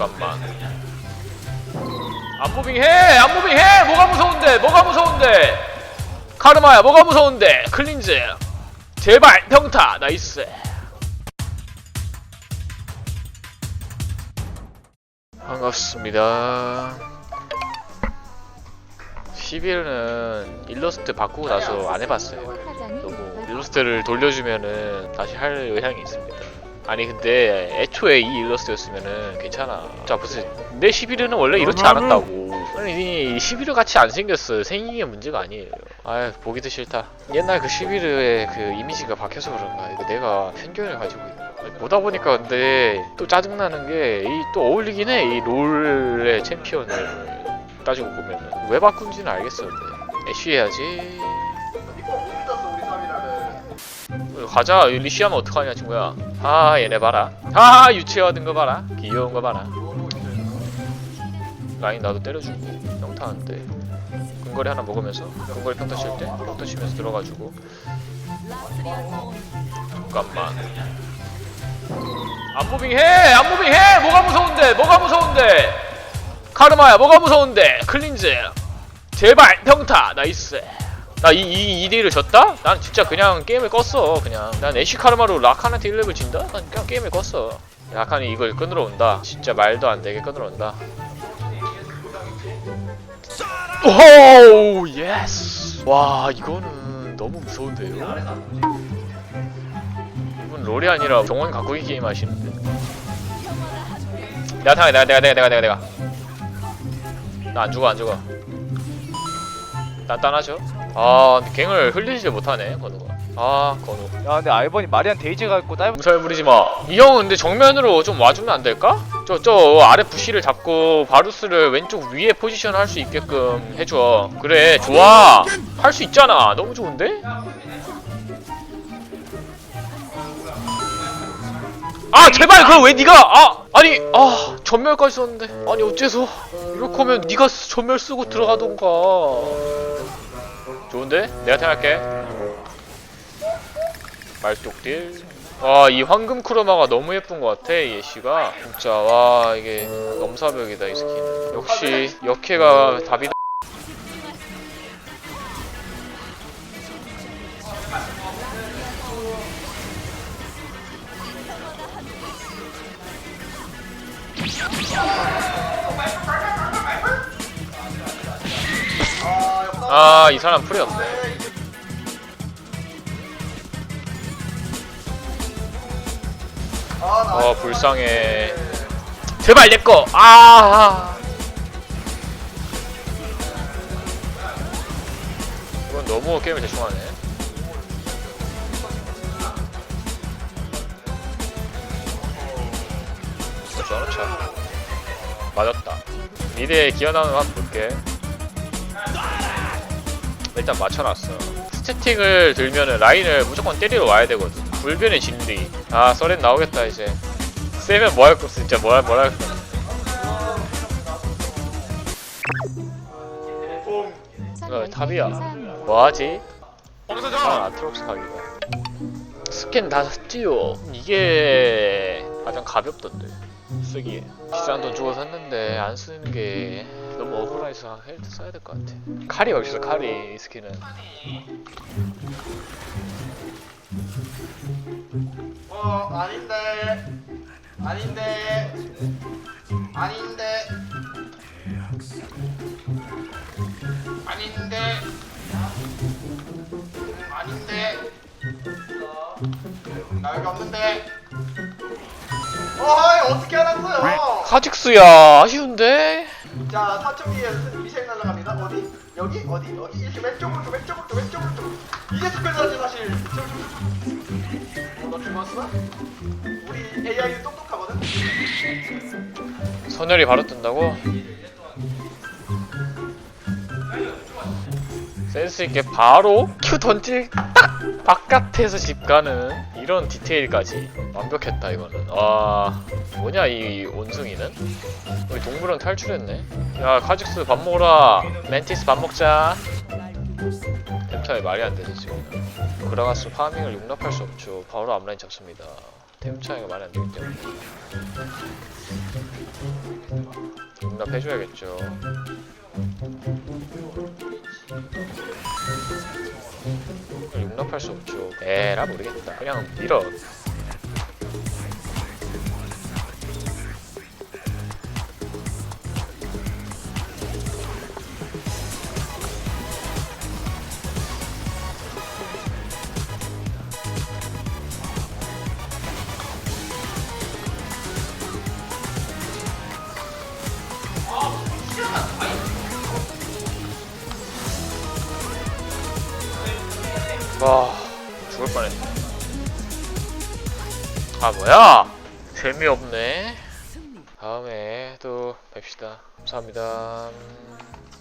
잠깐만 안무빙 해! 안무빙 해! 뭐가 무서운데? 뭐가 무서운데? 카르마야 뭐가 무서운데? 클린즈 제발 평타 나이스 반갑습니다 11은 일러스트 바꾸고 나서 안 해봤어요 너무 일러스트를 돌려주면은 다시 할 의향이 있습니다. 아니 근데 애초에 이 일러스트였으면은 괜찮아. 자 무슨 내 11회는 원래 이렇지 않았다고. 아니 11회 같이 안 생겼어. 생긴 게 문제가 아니에요. 아 보기도 싫다. 옛날 그 11회의 그 이미지가 박혀서 그런가. 이거 내가 편견을 가지고 있는 거야. 보다 보니까 근데 또 짜증나는 게 이 또 어울리긴 해. 이 롤의 챔피언을 따지고 보면은 왜 바꾼지는 알겠어. 근데 애쉬 해야지. 어, 가자. 리시하면 어떡하냐 친구야. 아 얘네 봐라. 아 유치하던 거 봐라. 귀여운 거 봐라. 라인 나도 때려주고 평타하는데 근거리 하나 먹으면서 근거리 평타 칠 때 평타 치면서 들어가지고. 잠깐만. 안무빙 해! 안무빙 해! 뭐가 무서운데! 뭐가 무서운데! 카르마야 뭐가 무서운데! 클린즈. 제발 평타! 나이스 나 이, 이 2대1을 졌다? 난 진짜 그냥 게임을 껐어 그냥. 난 애쉬 카르마로 라칸한테 1렙을 진다? 난 그냥 게임을 껐어. 라칸이 이걸 끊으러 온다. 진짜 말도 안 되게 끊으러 온다. 오호 예스 와 이거는 너무 무서운데요? 이분 롤이 아니라 정원 가꾸기 게임 하시는데. 내가 당해 내가 내가 내가 내가 내가. 나 안 죽어 안 죽어 단단하죠? 아 근데 갱을 흘리지 못하네 건우가. 아 건우. 야 근데 알번이 마리안 데이지가 있고 다이브 몸살 부리지 마이 형은 근데 정면으로 좀 와주면 안 될까? 저 저 아래 부시를 잡고 바루스를 왼쪽 위에 포지션 할 수 있게끔 해줘. 그래 좋아. 할 수 있잖아. 너무 좋은데? 아 제발 그걸 왜 네가 아 아니 아 전멸까지 썼는데. 아니 어째서 이렇게 하면 네가 쓰- 전멸 쓰고 들어가던가. 좋은데? 내가 생각할게. 말뚝딜. 와이 황금 크로마가 너무 예쁜 것 같아 이 애쉬가. 진짜 와 이게 넘사벽이다 이 스킨. 역시 역해가 답이다 아 이 사람 풀이 없네. 어 불쌍해. 제발 내꺼 아! 이건 너무 게임을 대충 하네. 저렇죠 맞았다. 미드에 기어 나오는 거 한번 볼게 일단 맞춰놨어. 스태틱을 들면은 라인을 무조건 때리러 와야 되거든. 불변의 진리. 아 썰엔 나오겠다 이제. 세면 뭐 할 거 진짜 뭐할 뭐랄 거 어, 탑이야. 뭐하지? 아 아트록스 가기가 스캔 다 샀지요 이게 가장 가볍던데 쓰기에. 비싼 돈 주고 샀는데 안 쓰는 게 너무 억울해서 헬트 써야 될 것 같아. 칼이 어딨어 칼이 이 스킨은. 어 아닌데. 아닌데. 아닌데. 아닌데. 음, 아닌데. 나 여기 없는데. 어이 어떻게 알았어요? 카직스야 아쉬운데 자 4점 뒤에 미생 날라갑니다. 어디? 여기? 어디? 여기? 이렇게 왼쪽으로 좀, 왼쪽으로 좀, 왼쪽으로 좀. 이게 스페셜하지 사실. 어, 너 죽었어? 우리 AI는 똑똑하거든? 선열이 바로 뜬다고? 센스 있게 바로 큐 던질 딱 바깥에서 집 가는 이런 디테일까지 완벽했다 이거는. 아 뭐냐 이 온숭이는? 우리 동물원 탈출했네. 야 카직스 밥 먹어라. 멘티스 밥 먹자. 템타이 말이 안 되지 지금. 그라가스 파밍을 용납할 수 없죠. 바로 앞라인 잡습니다. 템 차이가 많이 안 되기 때문에. 용납해줘야겠죠. 용납할 수 없죠. 에라 모르겠다. 그냥 밀어 와 죽을 뻔했네. 아 뭐야? 재미없네. 다음에 또 뵙시다. 감사합니다. 음.